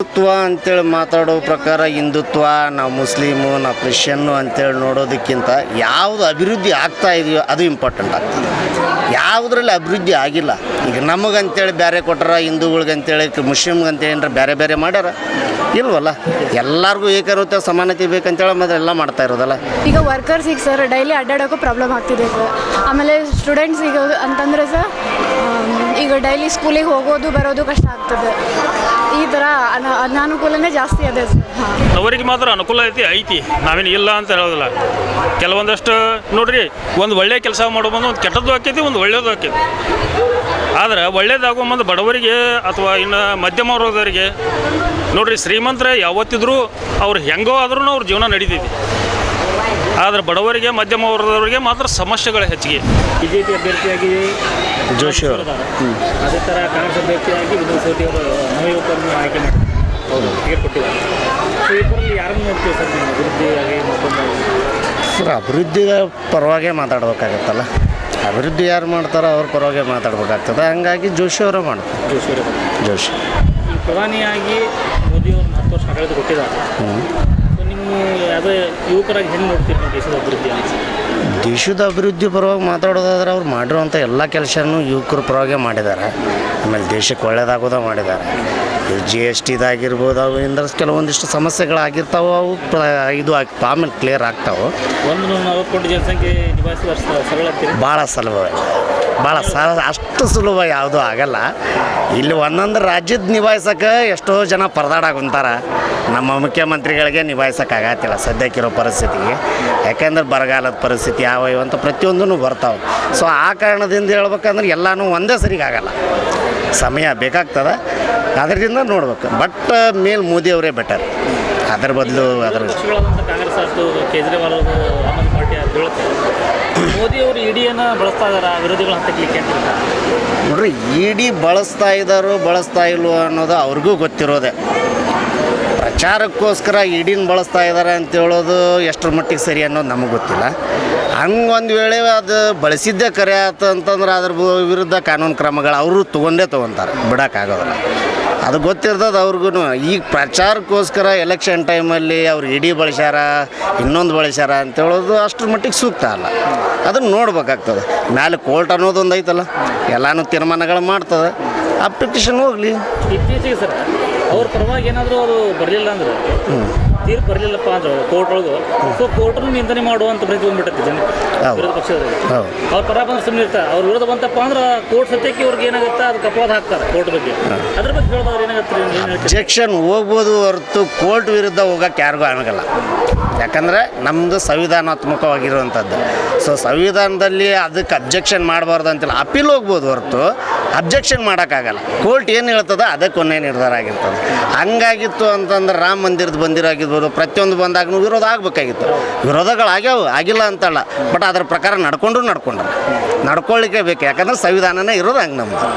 ಹಿಂದುತ್ವ ಅಂತೇಳಿ ಮಾತಾಡೋ ಪ್ರಕಾರ ಹಿಂದುತ್ವ, ನಾವು ಮುಸ್ಲಿಮು, ನಾವು ಕ್ರಿಶ್ಚಿಯನ್ನು ಅಂತೇಳಿ ನೋಡೋದಕ್ಕಿಂತ ಯಾವುದು ಅಭಿವೃದ್ಧಿ ಆಗ್ತಾ ಇದೆಯೋ ಅದು ಇಂಪಾರ್ಟೆಂಟ್ ಆಗ್ತದೆ. ಯಾವುದ್ರಲ್ಲಿ ಅಭಿವೃದ್ಧಿ ಆಗಿಲ್ಲ. ಈಗ ನಮಗಂತೇಳಿ ಬೇರೆ ಕೊಟ್ಟಾರ, ಹಿಂದೂಗಳಿಗಂತೇಳಿ ಮುಸ್ಲಿಮ್ಗಂತೇಳಿ ಏನಾರ ಬೇರೆ ಬೇರೆ ಮಾಡ್ಯಾರ? ಇಲ್ವಲ್ಲ. ಎಲ್ಲರಿಗೂ ಏಕರೂತ ಸಮಾನತೆ ಬೇಕಂತೇಳಿ ಮತ್ತೆ ಎಲ್ಲ ಮಾಡ್ತಾ ಇರೋದಲ್ಲ. ಈಗ ವರ್ಕರ್ಸಿಗೆ ಸರ್ ಡೈಲಿ ಅಡ್ಡಾಡೋಕ್ಕೂ ಪ್ರಾಬ್ಲಮ್ ಆಗ್ತಿದೆ ಸರ್ ಆಮೇಲೆ ಸ್ಟೂಡೆಂಟ್ಸಿಗೆ ಅಂತಂದರೆ ಸರ್ ಈಗ ಡೈಲಿ ಸ್ಕೂಲಿಗೆ ಹೋಗೋದು, ಬರೋದು ಕಷ್ಟ ಆಗ್ತದೆ. ಈ ಥರ ಅನ, ಅನಾನುಕೂಲನೇ ಜಾಸ್ತಿ ಅದೇ ಅವರಿಗೆ ಮಾತ್ರ ಅನುಕೂಲ ಐತಿ ಐತಿ. ನಾವೇನು ಇಲ್ಲ ಅಂತ ಹೇಳೋದಿಲ್ಲ. ಕೆಲವೊಂದಷ್ಟು ನೋಡ್ರಿ, ಒಂದು ಒಳ್ಳೆ ಕೆಲಸ ಮಾಡೋ ಬಂದು ಒಂದು ಕೆಟ್ಟದ್ದು ಆಕೈತಿ, ಒಂದು ಒಳ್ಳೇದು ಆಕೈತಿ. ಆದ್ರೆ ಒಳ್ಳೇದಾಗೋ ಮುಂದೆ ಬಡವರಿಗೆ ಅಥವಾ ಇನ್ನು ಮಧ್ಯಮ ವರ್ಗದವರಿಗೆ ನೋಡ್ರಿ, ಶ್ರೀಮಂತರ ಯಾವತ್ತಿದ್ರೂ ಅವ್ರು ಹೆಂಗೋ ಆದ್ರೂ ಅವ್ರ ಜೀವನ ನಡೀತೈತಿ. ಆದ್ರೆ ಬಡವರಿಗೆ ಮಧ್ಯಮ ವರ್ಗದವರಿಗೆ ಮಾತ್ರ ಸಮಸ್ಯೆಗಳು ಹೆಚ್ಚಿಗೆ. ಬಿಜೆಪಿ ಅಭ್ಯರ್ಥಿಯಾಗಿ ಜೋಶಿ ಅವರು. ಅದೇ ಥರ ಕಾಂಗ್ರೆಸ್ ಅಭ್ಯರ್ಥಿಯಾಗಿ ವಿನೋದ್ ಅವರು ನವಯುವಕರನ್ನು ಆಯ್ಕೆ ಹೌದು. ಟಿಕೆಟ್ ಕೊಟ್ಟಿದ್ದಾರೆ. ಸೊ ಇಬ್ಬರಲ್ಲಿ ಯಾರನ್ನು ನೋಡ್ತೀವಿ ಸರ್ ನಿಮ್ಮ ಅಭಿವೃದ್ಧಿಯಾಗಿ ಮತ್ತೊಂದು ಅಭಿವೃದ್ಧಿ ಪರವಾಗೇ ಮಾತಾಡ್ಬೇಕಾಗತ್ತಲ್ಲ. ಅಭಿವೃದ್ಧಿ ಯಾರು ಮಾಡ್ತಾರೋ ಅವ್ರ ಪರವಾಗಿ ಮಾತಾಡ್ಬೇಕಾಗ್ತದೆ. ಹಂಗಾಗಿ ಜೋಶಿ ಅವರೇ ಮಾಡ್ತಾರೆ. ಜೋಶಿ ಅವರು ಜೋಶಿ. ಪ್ರಧಾನಿಯಾಗಿ ಮೋದಿ ಅವರು ಹತ್ತು ವರ್ಷ ಆಡಳಿತ ಕೊಟ್ಟಿದ್ದಾರೆ. ಯುವಕರಾಗಿ ಹೆಂಗೆ ನೋಡ್ತೀರಿ ನೀವು ದೇಶದ ಅಭಿವೃದ್ಧಿ ದೇಶದ ಅಭಿವೃದ್ಧಿ ಪರವಾಗಿ ಮಾತಾಡೋದಾದ್ರೆ ಅವ್ರು ಮಾಡಿರುವಂಥ ಎಲ್ಲ ಕೆಲಸನೂ ಯುವಕರ ಪರವಾಗೇ ಮಾಡಿದ್ದಾರೆ. ಆಮೇಲೆ ದೇಶಕ್ಕೆ ಒಳ್ಳೇದಾಗೋದ ಮಾಡಿದ್ದಾರೆ. ಜಿ ಎಸ್ ಟಿದಾಗಿರ್ಬೋದು ಅವು ಇಂದ್ರ ಕೆಲವೊಂದಿಷ್ಟು ಸಮಸ್ಯೆಗಳಾಗಿರ್ತಾವೆ ಅವು ಇದು ಆಗಿ ಆಮೇಲೆ ಕ್ಲಿಯರ್ ಆಗ್ತಾವೆ. ಒಂದು ನಲವತ್ತು ಕೋಟಿ ಜನಸಂಖ್ಯೆ ನಿಭಾಯಿಸುವ ಸ- ಸರಳ ಭಾಳ ಸುಲಭ ಭಾಳ ಸ ಅಷ್ಟು ಸುಲಭ ಯಾವುದೂ ಆಗಲ್ಲ. ಇಲ್ಲಿ ಒಂದೊಂದು ರಾಜ್ಯದ ನಿಭಾಯಿಸೋಕೆ ಎಷ್ಟೋ ಜನ ಪರದಾಡಾಗುಂತಾರೆ ನಮ್ಮ ಮುಖ್ಯಮಂತ್ರಿಗಳಿಗೆ ನಿಭಾಯಿಸೋಕ್ಕಾಗತ್ತಿಲ್ಲ ಸದ್ಯಕ್ಕಿರೋ ಪರಿಸ್ಥಿತಿಗೆ. ಯಾಕೆಂದ್ರೆ ಬರಗಾಲದ ಪರಿಸ್ಥಿತಿ ಯಾವ ಅಂತ ಪ್ರತಿಯೊಂದೂ ಬರ್ತಾವೆ. ಸೊ ಆ ಕಾರಣದಿಂದ ಹೇಳ್ಬೇಕಂದ್ರೆ ಎಲ್ಲನೂ ಒಂದೇ ಸರಿಗಾಗಲ್ಲ ಸಮಯ ಬೇಕಾಗ್ತದೆ. ಅದರಿಂದ ನೋಡ್ಬೇಕು. ಬಟ್ ಮೇಲ್ ಮೋದಿ ಅವರೇ ಬೆಟರ್ ಅದ್ರ ಬದಲು ಅದ್ರ ಕೇಜ್ರಿವಾಲ್ ಮೋದಿ ಅವರು ಇಡಿಯನ್ನು ಬಳಸ್ತಾ ಇದ್ದಾರೆ ವಿರೋಧಿಗಳ ಹತ್ತಕ್ಕೆ ಅಂತ ನೋಡ್ರಿ, ಇಡಿ ಬಳಸ್ತಾ ಇದ್ದಾರೋ ಬಳಸ್ತಾ ಇಲ್ವೋ ಅನ್ನೋದು ಅವ್ರಿಗೂ ಗೊತ್ತಿರೋದೆ. ಪ್ರಚಾರಕ್ಕೋಸ್ಕರ ಇಡಿನ ಬಳಸ್ತಾ ಇದ್ದಾರೆ ಅಂತ ಹೇಳೋದು ಎಷ್ಟರ ಮಟ್ಟಿಗೆ ಸರಿ ಅನ್ನೋದು ನಮಗೆ ಗೊತ್ತಿಲ್ಲ. ಹಂಗೆ ಒಂದು ವೇಳೆ ಅದು ಬಳಸಿದ್ದೇ ಕರೆ ಆಯ್ತು ಅಂತಂದ್ರೆ ಅದ್ರ ವಿರುದ್ಧ ಕಾನೂನು ಕ್ರಮಗಳು ಅವರು ತೊಗೊಂಡೇ ತೊಗೊತಾರೆ, ಬಿಡೋಕ್ಕಾಗೋದಿಲ್ಲ. ಅದು ಗೊತ್ತಿರ್ತದೆ ಅವ್ರಿಗೂ ಈಗ ಪ್ರಚಾರಕ್ಕೋಸ್ಕರ ಎಲೆಕ್ಷನ್ ಟೈಮಲ್ಲಿ ಅವ್ರು ಇಡಿ ಬಳಸ್ಯಾರ ಇನ್ನೊಂದು ಬಳಸ್ಯಾರ ಅಂತ ಹೇಳೋದು ಅಷ್ಟ್ರ ಮಟ್ಟಿಗೆ ಸೂಕ್ತ ಅಲ್ಲ. ಅದನ್ನು ನೋಡ್ಬೇಕಾಗ್ತದೆ. ಮ್ಯಾಲೆ ಕೋರ್ಟ್ ಅನ್ನೋದು ಒಂದು ಐತಲ್ಲ ಎಲ್ಲಾನು ತೀರ್ಮಾನಗಳು ಮಾಡ್ತದೆ. ಅಪ್ಲಿಕೇಶನ್ ಹೋಗಲಿ. ಇತ್ತೀಚೆಗೆ ಸರ್ ಅವ್ರ ಪರವಾಗಿ ಏನಾದರೂ ಅವರು ಬರಲಿಲ್ಲ ಅಂದ್ರೆ? ತೀರ್ಪು ಬರಲಿಲ್ಲಪ್ಪ ಅಂದ್ರೆ ಕೋರ್ಟ್ ಒಳಗೆ. ಸೊ ಕೋರ್ಟನ್ನು ನಿಂದನೆ ಮಾಡುವಂತ ಪ್ರತಿ ಬಂದ್ಬಿಟ್ಟೈತಿ ಹೌದು. ವಿರೋಧ ಪಕ್ಷದವರಿಗೆ ಅವ್ರ ಪರ ಬಂದ್ರೆ ಸುಮ್ಮನೆ ಇರ್ತಾರೆ. ಅವ್ರ ವಿರೋಧ ಬಂತಪ್ಪ ಅಂದ್ರೆ ಕೋರ್ಟ್ ಸತ್ಯಕ್ಕೆ ಅವ್ರಿಗೆ ಏನಾಗುತ್ತೆ? ಅದು ಕಪವಾದ ಹಾಕ್ತಾರೆ ಕೋರ್ಟ್ ಬಗ್ಗೆ. ಅದ್ರ ಬಗ್ಗೆ ಹೇಳೋದಾದ್ರೆ ಏನಾಗುತ್ತೆ ಅಬ್ಜೆಕ್ಷನ್ ಹೋಗ್ಬೋದು ಹೊರತು ಕೋರ್ಟ್ ವಿರುದ್ಧ ಹೋಗಕ್ಕೆ ಯಾರಿಗೂ ಆಗಲ್ಲ ಯಾಕಂದ್ರೆ ನಮ್ದು ಸಂವಿಧಾನಾತ್ಮಕವಾಗಿರುವಂಥದ್ದು ಸೊ ಸಂವಿಧಾನದಲ್ಲಿ ಅದಕ್ಕೆ ಅಬ್ಜೆಕ್ಷನ್ ಮಾಡಬಾರ್ದು ಅಂತಿಲ್ಲ. ಅಪೀಲ್ ಹೋಗ್ಬೋದು ಹೊರತು. ಅಬ್ಜೆಕ್ಷನ್ ಮಾಡೋಕ್ಕಾಗಲ್ಲ. ಕೋರ್ಟ್ ಏನು ಹೇಳ್ತದ ಅದೇ ಕೊನೆ ನಿರ್ಧಾರ ಆಗಿರ್ತದೆ. ಹಂಗಾಗಿತ್ತು ಅಂತಂದ್ರೆ ರಾಮ ಮಂದಿರದ ಬಂದಿರಾಗಿರ್ಬೋದು, ಪ್ರತಿಯೊಂದು ಬಂದಾಗೂ ವಿರೋಧ ಆಗಬೇಕಾಗಿತ್ತು. ವಿರೋಧಗಳು ಆಗ್ಯಾವ ಆಗಿಲ್ಲ ಅಂತಲ್ಲ. ಬಟ್ ಅದ್ರ ಪ್ರಕಾರ ನಡ್ಕೊಂಡ್ರು ನಡ್ಕೊಂಡ್ರು. ನಡ್ಕೊಳ್ಳಿಕ್ಕೆ ಬೇಕು, ಯಾಕಂದ್ರೆ ಸಂವಿಧಾನನೇ ಇರೋದು ಹಂಗೆ ನಮ್ಮದು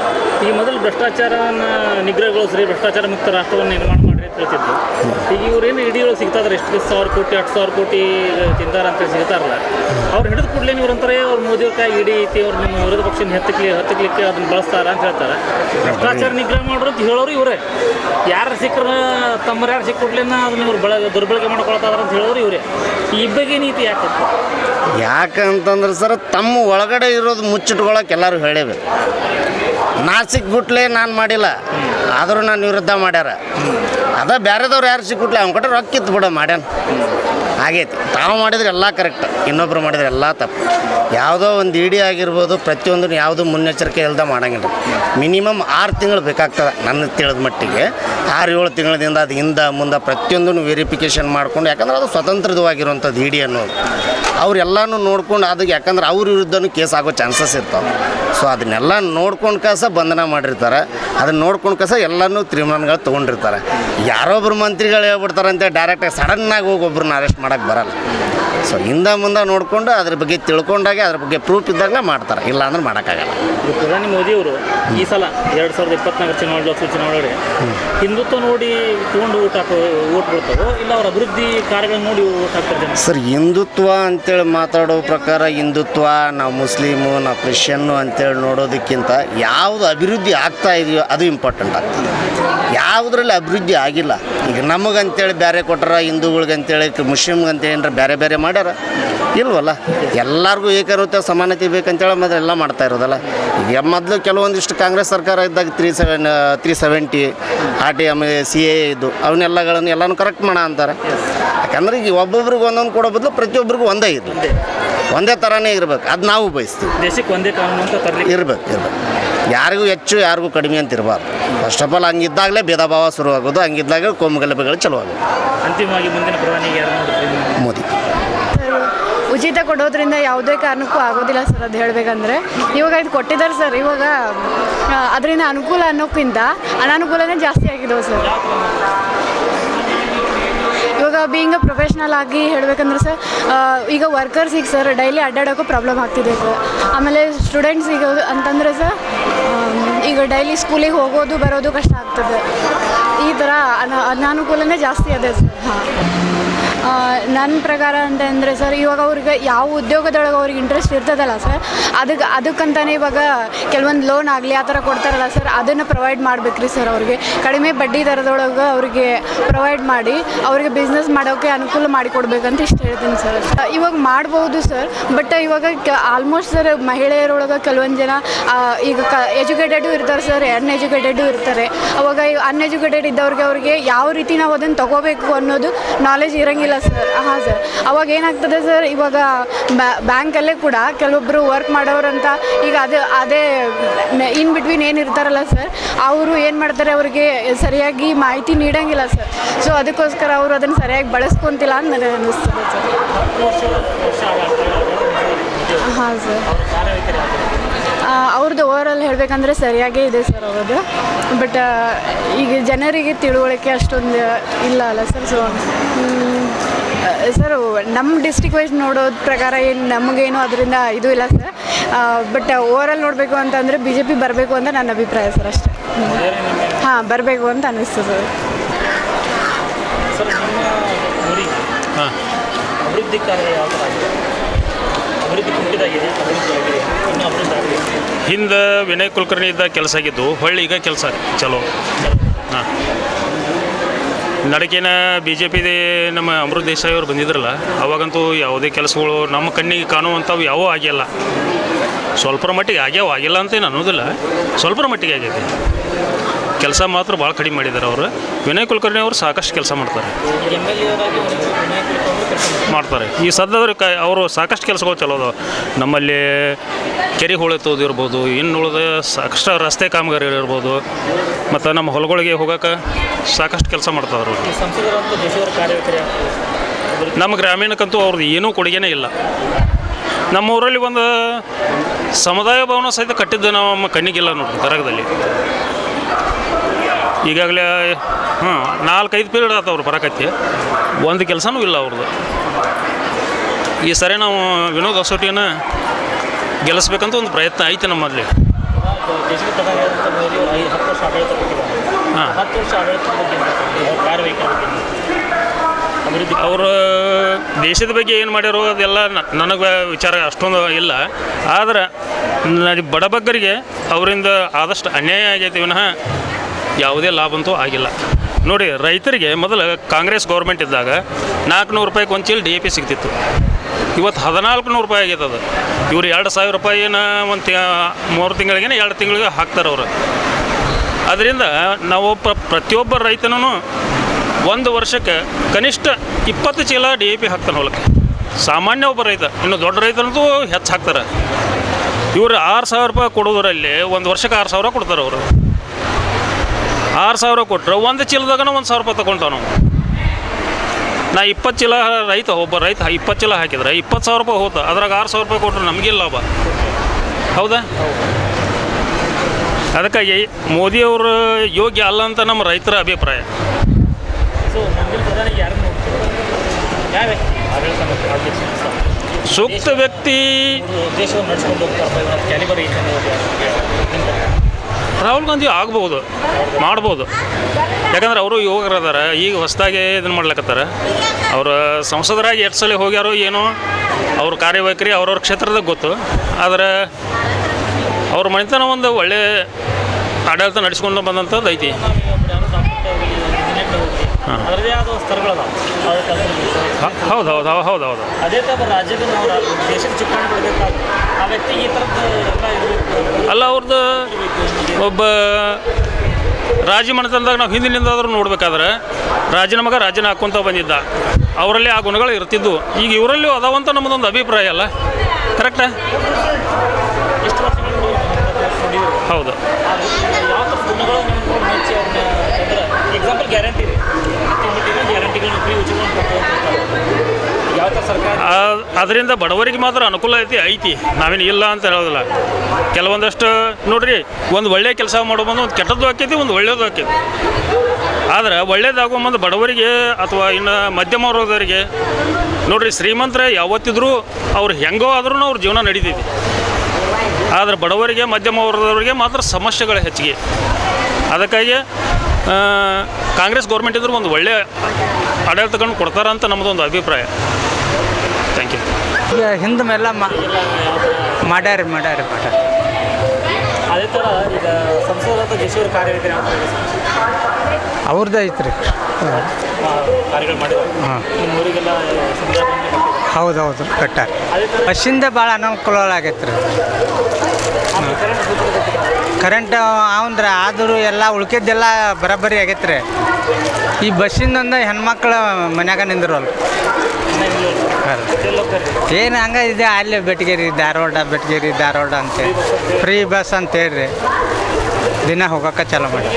ಈ ಮೊದಲು ಭ್ರಷ್ಟಾಚಾರವನ್ನು ನಿಗ್ರಹಗೊಳಿಸ್ರಿ, ಭ್ರಷ್ಟಾಚಾರ ಮುಕ್ತ ರಾಷ್ಟ್ರವನ್ನು ನಿರ್ಮಾಣ ಹೇಳ್ತಿದ್ರು. ಈಗ ಇವ್ರೇನು ಇಡೀ ಒಳಗೆ ಸಿಗ್ತಾದ್ರೆ ಎಷ್ಟು ಸಾವಿರ ಕೋಟಿ, ಹತ್ತು ಸಾವಿರ ಕೋಟಿ ತಿಂದಾರ ಅಂತ ಸಿಗ್ತಾರಲ್ಲ ಅವ್ರು ಹಿಡಿದು ಕೂಡಲೇ ಇವ್ರು ಅಂತಾರೆ, ಅವ್ರು ಮೋದಿ ಅವ್ರ ಕೈ ಇಡಿ ಐತಿ ಅವ್ರು ನಿಮ್ಮ ವಿರೋಧ ಪಕ್ಷನ ಹತ್ತಕ್ಲಿ, ಹತ್ತಕ್ಲಿಕ್ಕೆ ಅದನ್ನ ಬಳಸ್ತಾರ ಅಂತ ಹೇಳ್ತಾರೆ. ಭ್ರಷ್ಟಾಚಾರ ನಿಗ್ರಹ ಮಾಡ್ರು ಅಂತ ಹೇಳೋರು ಇವರೇ. ಯಾರು ಸಿಕ್ಕರ ತಮ್ಮ ಯಾರು ಸಿಕ್ಕ ಕೂಡಲೇನ ಅದನ್ನ ಇವ್ರು ಬಳ, ದುರ್ಬಳಕೆ ಮಾಡ್ಕೊಳ್ತಾರ ಅಂತ ಹೇಳೋರು ಇವರೇ. ಈ ಬಗ್ಗೆ ನೀತಿ ಯಾಕೆ ಯಾಕಂತಂದ್ರೆ ಸರ್, ತಮ್ಮ ಒಳಗಡೆ ಇರೋದು ಮುಚ್ಚಿಟ್ಕೊಳಕ್ಕೆ ಎಲ್ಲರೂ ಹೇಳೇಬೇಕು. ನಾಸಿಕ್ ಸಿಕ್ಬಿಟ್ಲೆ ನಾನು ಮಾಡಿಲ್ಲ, ಆದರೂ ನಾನು ವಿರುದ್ಧ ಮಾಡ್ಯಾರ. ಅದ ಬೇರೆದವ್ರು ಯಾರು ಸಿಕ್ಕುಟ್ಲೆ ಅವ್ನ ಕಡೆ ರೊಕ್ಕ ಕಿತ್ತು ಬಿಡ ಮಾಡ್ಯಾನ. ಆಗೈತಿ. ತಾವು ಮಾಡಿದ್ರೆ ಎಲ್ಲ ಕರೆಕ್ಟ್ ಇನ್ನೊಬ್ರು ಮಾಡಿದ್ರೆ ಎಲ್ಲ ತಪ್ಪು. ಯಾವುದೋ ಒಂದು ಇಡಿ ಆಗಿರ್ಬೋದು, ಪ್ರತಿಯೊಂದನ್ನು ಯಾವುದೂ ಮುನ್ನೆಚ್ಚರಿಕೆ ಇಲ್ಲದೆ ಮಾಡೋಂಗಿಲ್ಲ. ಮಿನಿಮಮ್ ಆರು ತಿಂಗಳು ಬೇಕಾಗ್ತದೆ ನನ್ನ ತಿಳಿದ ಮಟ್ಟಿಗೆ. ಆರು ಏಳು ತಿಂಗಳಿಂದ ಅದು ಹಿಂದೆ ಮುಂದೆ ಪ್ರತಿಯೊಂದನ್ನು ವೆರಿಫಿಕೇಷನ್ ಮಾಡ್ಕೊಂಡು, ಯಾಕಂದ್ರೆ ಅದು ಸ್ವತಂತ್ರದವಾಗಿರುವಂಥದ್ದು ಇಡಿ ಅನ್ನೋದು. ಅವರೆಲ್ಲನೂ ನೋಡ್ಕೊಂಡು ಅದಕ್ಕೆ ಯಾಕಂದ್ರೆ ಅವ್ರ ವಿರುದ್ಧನೂ ಕೇಸ್ ಆಗೋ ಚಾನ್ಸಸ್ ಇರ್ತಾವೆ. ಸೊ ಅದನ್ನೆಲ್ಲ ನೋಡ್ಕೊಂಡು ಕಸ ಬಂಧನ ಮಾಡಿರ್ತಾರೆ. ಅದನ್ನ ನೋಡ್ಕೊಂಡು ಕಸ ಎಲ್ಲನೂ ತೀರ್ಮಾನಗಳು ತೊಗೊಂಡಿರ್ತಾರೆ. ಯಾರೊಬ್ರು ಮಂತ್ರಿಗಳು ಹೇಳ್ಬಿಡ್ತಾರಂತೆ ಡೈರೆಕ್ಟಾಗಿ ಸಡನ್ನಾಗಿ ಹೋಗಿ ಒಬ್ರನ್ನ ಅರೆಸ್ಟ್ ಮಾಡೋಕ್ಕೆ ಬರಲ್ಲ. ಸೊ ಹಿಂದೆ ಮುಂದೆ ನೋಡಿಕೊಂಡು ಅದ್ರ ಬಗ್ಗೆ ತಿಳ್ಕೊಂಡಾಗೆ ಅದ್ರ ಬಗ್ಗೆ ಪ್ರೂಫ್ ಇದ್ದಾಗ ಮಾಡ್ತಾರೆ ಇಲ್ಲ ಅಂದ್ರೆ ಮಾಡೋಕ್ಕಾಗಲ್ಲ ಪ್ರಧಾನಿ ಮೋದಿಯವರು ಈ ಸಲ ಎರಡು ಸಾವಿರದ ಇಪ್ಪತ್ನಾಲ್ಕು ಚುನಾವಣೆ ಲೋಕಸಭೆ ಚುನಾವಣೆ ಹಿಂದುತ್ವ ನೋಡಿ ತೊಗೊಂಡು ಊಟ ಹಾಕೋ ಓಟ್ ಬಿಡ್ತಾರೋ ಇಲ್ಲ ಅವ್ರ ಅಭಿವೃದ್ಧಿ ಕಾರ್ಯಗಳನ್ನ ನೋಡಿ ಓಟ್ ಹಾಕ್ತಾರೆ ಸರ್ ಹಿಂದುತ್ವ ಅಂತೇಳಿ ಮಾತಾಡೋ ಪ್ರಕಾರ ಹಿಂದುತ್ವ ನಾವು ಮುಸ್ಲಿಮು ನಾವು ಕ್ರಿಶ್ಚಿಯನ್ನು ಅಂತೇಳಿ ನೋಡೋದಕ್ಕಿಂತ ಯಾವುದು ಅಭಿವೃದ್ಧಿ ಆಗ್ತಾ ಇದೆಯೋ ಅದು ಇಂಪಾರ್ಟೆಂಟ್ ಆಗ್ತದೆ. ಯಾವುದ್ರಲ್ಲಿ ಅಭಿವೃದ್ಧಿ ಆಗಿಲ್ಲ. ಈಗ ನಮಗಂತೇಳಿ ಬೇರೆ ಕೊಟ್ಟಾರ ಹಿಂದೂಗಳಿಗಂತೇಳಿ ಮುಸ್ಲಿಮ್ಗಂತೇಳಿ ಏನಾರ ಬೇರೆ ಬೇರೆ ಮಾಡ್ಯಾರ? ಇಲ್ವಲ್ಲ? ಎಲ್ಲರಿಗೂ ಏಕರೂತ ಸಮಾನತೆ ಬೇಕಂತೇಳಿ ಮೊದಲು ಎಲ್ಲ ಮಾಡ್ತಾ ಇರೋದಲ್ಲ. ಈಗ ಮೊದಲು ಕೆಲವೊಂದಿಷ್ಟು ಕಾಂಗ್ರೆಸ್ ಸರ್ಕಾರ ಇದ್ದಾಗ three seven three seventy R T M C A ಇದು ಅವನ್ನೆಲ್ಲಗಳನ್ನು ಎಲ್ಲನೂ ಕರೆಕ್ಟ್ ಮಾಡ ಅಂತಾರೆ. ಯಾಕಂದ್ರೆ ಈಗ ಒಬ್ಬೊಬ್ರಿಗೆ ಒಂದೊಂದು ಕೊಡೋ ಬದಲು ಪ್ರತಿಯೊಬ್ಬರಿಗೂ ಒಂದೇ ಇರಲಿ. ಒಂದೇ ಥರನೇ ಇರ್ಬೇಕು. ಅದು ನಾವು ಬಯಸ್ತೀವಿ. ದೇಶಕ್ಕೆ ಒಂದೇ ಅಂತ ಇರ್ಬೇಕು ಇರ್ಬೇಕು. ಯಾರಿಗೂ ಹೆಚ್ಚು ಯಾರಿಗೂ ಕಡಿಮೆ ಅಂತ ಇರಬಾರ್ದು. ಫಸ್ಟ್ ಆಫ್ ಆಲ್ ಹಂಗಿದ್ದಾಗಲೇ ಭೇದ ಭಾವ ಶುರುವಾಗೋದು ಹಂಗಿದ್ದಾಗ ಕೋಮುಗಲಭೆಗಳು ಚಲೋ ಆಗೋದು ಅಂತಿಮವಾಗಿ ಮುಂದಿನ ಪ್ರಧಾನಿ ಯಾರು ಮೋದಿ. ಉಚಿತ ಕೊಡೋದ್ರಿಂದ ಯಾವುದೇ ಕಾರಣಕ್ಕೂ ಆಗೋದಿಲ್ಲ ಸರ್ ಅದು ಹೇಳಬೇಕಂದ್ರೆ. ಇವಾಗ ಇದು ಕೊಟ್ಟಿದ್ದಾರೆ ಸರ್ ಇವಾಗ ಅದರಿಂದ ಅನುಕೂಲ ಅನ್ನೋಕ್ಕಿಂತ ಅನಾನುಕೂಲನೇ ಜಾಸ್ತಿ ಆಗಿದ್ದವು ಸರ್. ಇವಾಗ ಬೀಯಿಂಗ್ ಪ್ರೊಫೆಷ್ನಲ್ ಆಗಿ ಹೇಳಬೇಕಂದ್ರೆ ಸರ್ ಈಗ ವರ್ಕರ್ಸಿಗೆ ಸರ್ ಡೈಲಿ ಅಡ್ಡಾಡೋಕ್ಕೂ ಪ್ರಾಬ್ಲಮ್ ಆಗ್ತಿದೆ ಸರ್ ಆಮೇಲೆ ಸ್ಟೂಡೆಂಟ್ಸಿಗೆ ಅಂತಂದರೆ ಸರ್ ಈಗ ಡೈಲಿ ಸ್ಕೂಲಿಗೆ ಹೋಗೋದು, ಬರೋದು ಕಷ್ಟ ಆಗ್ತದೆ. ಈ ಥರ ಅನ, ಅನಾನುಕೂಲನೇ ಜಾಸ್ತಿ ಅದೇ ಸರ್ ಹಾಂ ನನ್ನ ಪ್ರಕಾರ ಅಂತಂದರೆ ಸರ್ ಇವಾಗ ಅವ್ರಿಗೆ ಯಾವ ಉದ್ಯೋಗದೊಳಗೆ ಅವ್ರಿಗೆ ಇಂಟ್ರೆಸ್ಟ್ ಇರ್ತದಲ್ಲ ಸರ್ ಅದಕ್ಕೆ ಅದಕ್ಕಂತಾನೆ ಇವಾಗ ಕೆಲವೊಂದು ಲೋನ್ ಆಗಲಿ, ಆ ಥರ ಕೊಡ್ತಾರಲ್ಲ ಸರ್ ಅದನ್ನು ಪ್ರೊವೈಡ್ ಮಾಡ್ಬೇಕ್ರಿ ಸರ್ ಅವ್ರಿಗೆ. ಕಡಿಮೆ ಬಡ್ಡಿ ದರದೊಳಗೆ ಅವ್ರಿಗೆ ಪ್ರೊವೈಡ್ ಮಾಡಿ, ಅವ್ರಿಗೆ ಬಿಸ್ನೆಸ್ ಮಾಡೋಕ್ಕೆ ಅನುಕೂಲ ಮಾಡಿಕೊಡ್ಬೇಕಂತ ಇಷ್ಟು ಹೇಳ್ತೀನಿ ಸರ್ ಇವಾಗ ಮಾಡ್ಬೋದು ಸರ್ ಬಟ್ ಇವಾಗ ಆಲ್ಮೋಸ್ಟ್ ಸರ್ ಮಹಿಳೆಯರೊಳಗೆ ಕೆಲವೊಂದು ಜನ ಈಗ ಕ ಎಜುಕೇಟೆಡು ಇರ್ತಾರೆ ಸರ್ ಅನ್ಎಜುಕೇಟೆಡು ಇರ್ತಾರೆ. ಅವಾಗ ಅನ್ಎಜುಕೇಟೆಡ್ ಇದ್ದವ್ರಿಗೆ ಅವ್ರಿಗೆ ಯಾವ ರೀತಿ ನಾವು ಅದನ್ನು ತಗೋಬೇಕು ಅನ್ನೋದು ನಾಲೆಜ್ ಇರಂಗಿಲ್ಲ ಸರ್ ಹಾಂ ಸರ್ ಅವಾಗ ಏನಾಗ್ತದೆ ಸರ್ ಇವಾಗ ಬ್ಯಾಂಕಲ್ಲೇ ಕೂಡ ಕೆಲವೊಬ್ಬರು ವರ್ಕ್ ಮಾಡೋರಂತ ಈಗ ಅದು, ಅದೇ ಇನ್ ಬಿಟ್ವೀನ್ ಏನು ಇರ್ತಾರಲ್ಲ ಸರ್ ಅವರು ಏನು ಮಾಡ್ತಾರೆ? ಅವರಿಗೆ ಸರಿಯಾಗಿ ಮಾಹಿತಿ ನೀಡಂಗಿಲ್ಲ ಸರ್ ಸೊ ಅದಕ್ಕೋಸ್ಕರ ಅವರು ಅದನ್ನು ಸರಿಯಾಗಿ ಬಳಸ್ಕೊಂತಿಲ್ಲ ಅಂತ ನನಗೆ ಅನ್ನಿಸ್ತದೆ ಸರ್ ಹಾಂ ಸರ್ ಅವ್ರದ್ದು ಓವರ್ ಹೇಳಬೇಕಂದ್ರೆ ಸರಿಯಾಗೇ ಇದೆ ಸರ್ ಅವ್ರದ್ದು. ಬಟ್ ಈಗ ಜನರಿಗೆ ತಿಳುವಳಿಕೆ ಅಷ್ಟೊಂದು ಇಲ್ಲ ಅಲ್ಲ ಸರ್? ಸೊ ಸರ್ ನಮ್ಮ ಡಿಸ್ಟಿಕ್ ವೈಸ್ ನೋಡೋದ ಪ್ರಕಾರ ಏನು ನಮಗೇನು ಅದರಿಂದ ಇದು ಇಲ್ಲ ಸರ್. ಬಟ್ ಓವರ್ ಆಲ್ ನೋಡಬೇಕು ಅಂತಂದರೆ ಬಿ ಜೆ ಪಿ ಬರಬೇಕು ಅಂತ ನನ್ನ ಅಭಿಪ್ರಾಯ ಸರ್ ಅಷ್ಟೇ. ಹಾಂ ಬರಬೇಕು ಅಂತ ಅನ್ನಿಸ್ತದೆ ಸರ್. ಹಾಂ. ಹಿಂದೆ ವಿನಯ್ ಕುಲಕರ್ಣಿ ಇದ್ದ ಕೆಲಸ ಆಗಿದ್ದು, ಹೊಳ್ಳಿ ಈಗ ಕೆಲಸ ಚಲೋ. ಹಾಂ. ನಡಕಿನ ಬಿ ಜೆ ಪಿದೇ ನಮ್ಮ ಅಮೃತ್ ದೇಸಾಯಿ ಅವ್ರು ಬಂದಿದ್ರಲ್ಲ, ಅವಾಗಂತೂ ಯಾವುದೇ ಕೆಲಸಗಳು ನಮ್ಮ ಕಣ್ಣಿಗೆ ಕಾಣುವಂಥವು ಯಾವೂ ಆಗಿಲ್ಲ ಸ್ವಲ್ಪರ ಮಟ್ಟಿಗೆ ಆಗ್ಯಾವ ಆಗಿಲ್ಲ ಅಂತೇನು ಅನ್ನೋದಿಲ್ಲ. ಸ್ವಲ್ಪರ ಮಟ್ಟಿಗೆ ಆಗೈತೆ ಕೆಲಸ ಮಾತ್ರ ಭಾಳ ಕಡಿಮೆ ಮಾಡಿದ್ದಾರೆ ಅವರು. ವಿನಯ್ ಕುಲಕರ್ಣಿ ಅವರು ಸಾಕಷ್ಟು ಕೆಲಸ ಮಾಡ್ತಾರೆ. ಮಾಡ್ತಾರೆ. ಈ ಸದ್ಯದವ್ರಿಗೆ ಕ, ಅವರು ಸಾಕಷ್ಟು ಕೆಲಸಗಳು ಚಲೋ ನಮ್ಮಲ್ಲಿ ಕೆರೆ ಹೋಳೆತ್ತೋದು ಇರ್ಬೋದು ಇನ್ನು ಉಳಿದ ಸಾಕಷ್ಟು ರಸ್ತೆ ಕಾಮಗಾರಿಗಳು ಇರ್ಬೋದು. ಮತ್ತು ನಮ್ಮ ಹೊಲಗಳಿಗೆ ಹೋಗೋಕೆ ಸಾಕಷ್ಟು ಕೆಲಸ ಮಾಡ್ತಾರೆ ನಮ್ಮ ಗ್ರಾಮೀಣಕ್ಕಂತೂ ಅವ್ರದ್ದು ಏನೂ ಕೊಡುಗೆನೇ ಇಲ್ಲ. ನಮ್ಮ ಊರಲ್ಲಿ ಒಂದು ಸಮುದಾಯ ಭವನ ಸಹಿತ ಕಟ್ಟಿದ್ದು ನಮ್ಮ ಕಣ್ಣಿಗಿಲ್ಲ ನೋಡಿ ಗರಗದಲ್ಲಿ ಈಗಾಗಲೇ ಹಾಂ ನಾಲ್ಕೈದು ಪೀರಿಯಡ್ ಆತವ್ರು ಬರಕತ್ತಿ. ಒಂದು ಕೆಲಸನೂ ಇಲ್ಲ ಅವ್ರದ್ದು ಈ ಸರಿ ನಾವು ವಿನೋದ್ ಹೊಸಟಿಯನ್ನು ಗೆಲ್ಲಿಸ್ಬೇಕಂತ ಒಂದು ಪ್ರಯತ್ನ ಐತೆ ನಮ್ಮಲ್ಲಿ. ಅವರು ಹಾಂ? ಅವ್ರ ಅವರು ದೇಶದ ಬಗ್ಗೆ ಏನು ಮಾಡ್ಯಾರೋ ಅದೆಲ್ಲ ನನಗೆ ವಿಚಾರ ಅಷ್ಟೊಂದು ಇಲ್ಲ. ಆದ್ರೆ ಬಡಬಗ್ಗರಿಗೆ ಅವರಿಂದ ಆದಷ್ಟು ಅನ್ಯಾಯ ಆಗೈತೆ ವಿನಃ ಯಾವುದೇ ಲಾಭಂತೂ ಆಗಿಲ್ಲ. ನೋಡಿ, ರೈತರಿಗೆ ಮೊದಲು ಕಾಂಗ್ರೆಸ್ ಗೌರ್ಮೆಂಟ್ ಇದ್ದಾಗ ನಾಲ್ಕುನೂರು ರೂಪಾಯಿಗೆ ಒಂದು ಚೀಲ ಡಿ ಎ ಪಿ ಸಿಗ್ತಿತ್ತು. ಇವತ್ತು ಹದಿನಾಲ್ಕು ನೂರು ರೂಪಾಯಿ ಆಗೈತೆ ಅದು ಇವ್ರು ಎರಡು ಸಾವಿರ ರೂಪಾಯಿನ ಒಂದು ತಿ, ಮೂರು ತಿಂಗಳಿಗೇನೆ ಎರಡು ತಿಂಗಳಿಗೆ ಹಾಕ್ತಾರೆ ಅವರು. ಅದರಿಂದ ನಾವು ಪ್ರ, ಪ್ರತಿಯೊಬ್ಬ ರೈತನೂ ಒಂದು ವರ್ಷಕ್ಕೆ ಕನಿಷ್ಠ ಇಪ್ಪತ್ತು ಚೀಲ ಡಿ ಎ ಪಿ ಹಾಕ್ತಾನೆ ಹೊಲಕ್ಕೆ ಸಾಮಾನ್ಯ ಒಬ್ಬ ರೈತ, ಇನ್ನು ದೊಡ್ಡ ರೈತನಂತೂ ಹೆಚ್ಚು ಹಾಕ್ತಾರೆ. ಇವರು ಆರು ಸಾವಿರ ರೂಪಾಯಿ ಕೊಡೋದ್ರಲ್ಲಿ ಒಂದು ವರ್ಷಕ್ಕೆ ಆರು ಸಾವಿರ ಕೊಡ್ತಾರೆ ಅವರು. ಆರು ಸಾವಿರ ಕೊಟ್ಟರೆ ಒಂದು ಚೀಲದಾಗನ ಒಂದು ಸಾವಿರ ರೂಪಾಯಿ ತೊಗೊಳ್ತಾವ ನಾವು. ನಾ ಇಪ್ಪತ್ತು ಚೀಲ ರೈತ ಒಬ್ಬ ರೈತ ಇಪ್ಪತ್ತು ಚೀಲ ಹಾಕಿದ್ರೆ ಇಪ್ಪತ್ತು ಸಾವಿರ ರೂಪಾಯಿ ಹೋತ. ಅದ್ರಾಗ ಆರು ಸಾವಿರ ರೂಪಾಯಿ ಕೊಟ್ಟರೆ ನಮಗೆ ಲಾಭ? ಹೌದಾ? ಅದಕ್ಕಾಗಿ ಮೋದಿಯವರು ಯೋಗ್ಯ ಅಲ್ಲ ಅಂತ ನಮ್ಮ ರೈತರ ಅಭಿಪ್ರಾಯ. ಸೂಕ್ತ ವ್ಯಕ್ತಿ ರಾಹುಲ್ ಗಾಂಧಿ ಆಗ್ಬೋದು, ಮಾಡ್ಬೋದು. ಯಾಕಂದ್ರೆ ಅವರು ಯುವಕರದಾರ, ಈಗ ಹೊಸದಾಗಿ ಇದನ್ನು ಮಾಡ್ಲಕತ್ತಾರ. ಅವರು ಸಂಸದರಾಗಿ ಎಷ್ಟು ಸಲ ಹೋಗ್ಯಾರೋ ಏನೋ, ಅವ್ರ ಕಾರ್ಯವೈಖರಿ ಅವ್ರವ್ರ ಕ್ಷೇತ್ರದಾಗ ಗೊತ್ತು. ಆದರೆ ಅವ್ರ ಮನೆತನ ಒಂದು ಒಳ್ಳೆ ಆಡಳಿತ ನಡೆಸ್ಕೊಂಡು ಬಂದಂಥದ್ದು ಐತಿ. ಅದರದೇ ಆದ ಹೌದು ಹೌದು ಹೌದು ಹೌದು ಹೌದು. ಅದೇ ಥರ ರಾಜ್ಯದ ನಾವು ದೇಶದ ಆ ವ್ಯಕ್ತಿ ಈ ಥರದ್ದು ಎಲ್ಲ ಇರಬೇಕು. ಅಲ್ಲ ಅವ್ರದ್ದು ಒಬ್ಬ ರಾಜಿ ಮನೆತನದಾಗ ನಾವು ಹಿಂದಿನಿಂದಾದರೂ ನೋಡ್ಬೇಕಾದ್ರೆ ರಾಜನ ಮಗ ರಾಜನ ಹಾಕ್ಕೊಂತ ಬಂದಿದ್ದ. ಅವರಲ್ಲಿ ಆ ಗುಣಗಳು ಇರ್ತಿದ್ವು. ಈಗ ಇವರಲ್ಲೂ ಅದಾವಂತ ನಮ್ಮದೊಂದು ಅಭಿಪ್ರಾಯ ಅಲ್ಲ? ಕರೆಕ್ಟಾ ಹೌದು. ಎಕ್ಸಾಂಪಲ್ ಥರ ಅದರಿಂದ ಬಡವರಿಗೆ ಮಾತ್ರ ಅನುಕೂಲ ಐತಿ ಐತಿ. ನಾವೇನು ಇಲ್ಲ ಅಂತ ಹೇಳೋದಿಲ್ಲ. ಕೆಲವೊಂದಷ್ಟು ನೋಡ್ರಿ, ಒಂದು ಒಳ್ಳೆ ಕೆಲಸ ಮಾಡೋ ಬಂದು ಒಂದು ಕೆಟ್ಟದ್ದು ಆಕೈತಿ, ಒಂದು ಒಳ್ಳೇದು ಆಕೈತಿ. ಆದರೆ ಒಳ್ಳೇದಾಗೋ ಮುಂದೆ ಬಡವರಿಗೆ ಅಥವಾ ಇನ್ನು ಮಧ್ಯಮ ವರ್ಗದವರಿಗೆ, ನೋಡ್ರಿ, ಶ್ರೀಮಂತರ ಯಾವತ್ತಿದ್ರೂ ಅವ್ರು ಹೆಂಗೋ ಆದ್ರೂ ಅವ್ರ ಜೀವನ ನಡೀತೈತಿ. ಆದರೆ ಬಡವರಿಗೆ, ಮಧ್ಯಮ ವರ್ಗದವರಿಗೆ ಮಾತ್ರ ಸಮಸ್ಯೆಗಳು ಹೆಚ್ಚಿಗೆ. ಅದಕ್ಕಾಗಿ ಕಾಂಗ್ರೆಸ್ ಗೌರ್ಮೆಂಟ್ ಇದ್ರೂ ಒಂದು ಒಳ್ಳೆ ಆಡಳಿತಗಳನ್ನು ಕೊಡ್ತಾರ ಅಂತ ನಮ್ಮದೊಂದು ಅಭಿಪ್ರಾಯ. ಥ್ಯಾಂಕ್ ಯು ಈಗ ಹಿಂದೆ ಮೇಲೆ ಮಾಡ್ಯಾರಿ ಮಾಡ್ಯಾರಿ ಮಾಡ್ಯಾರ ಅದೇ ಥರ ಈಗ ಸಂಸದ ಕಾರ್ಯ ಅವ್ರದ್ದೇ ಐತ್ರಿ. ಕಾರ್ಯಗಳು ಮಾಡಿದ್ರು. ಹಾಂ. ನಿಮ್ಮ ಊರಿಗೆಲ್ಲ ಸುವಿಧಾ ಬಂದು ಕೊಟ್ಟಿದ್ದಾರೆ. ಹೌದು ಹೌದು ಕಟ್ಟಾರ ಬಸ್ಸಿಂದ ಭಾಳ ಅನಾನುಕೂಲ ಆಗೈತೆ ರೀ ಕರೆಂಟ್ ಅವಂದ್ರೆ ಆದರೂ ಎಲ್ಲ ಉಳ್ಕಿದ್ದೆಲ್ಲ ಬರೋಬ್ಬರಿ ಆಗೈತೆ ರೀ ಈ ಬಸ್ಸಿಂದೊಂದು ಹೆಣ್ಮಕ್ಳು ಮನ್ಯಾಗ ಹೋಗ್ತಾರೆ ಏನು ಹಂಗ ಇದೆ ಅಲ್ಲಿ ಬೆಟ್ಗೇರಿ, ಧಾರವಾಡ ಬೆಟ್ಗೇರಿ, ಧಾರವಾಡ ಅಂತೇಳಿ ಫ್ರೀ ಬಸ್ ಅಂತ ಹೇಳ್ರಿ. ದಿನ ಹೋಗೋಕೆ ಚಾಲೂ ಮಾಡಿ.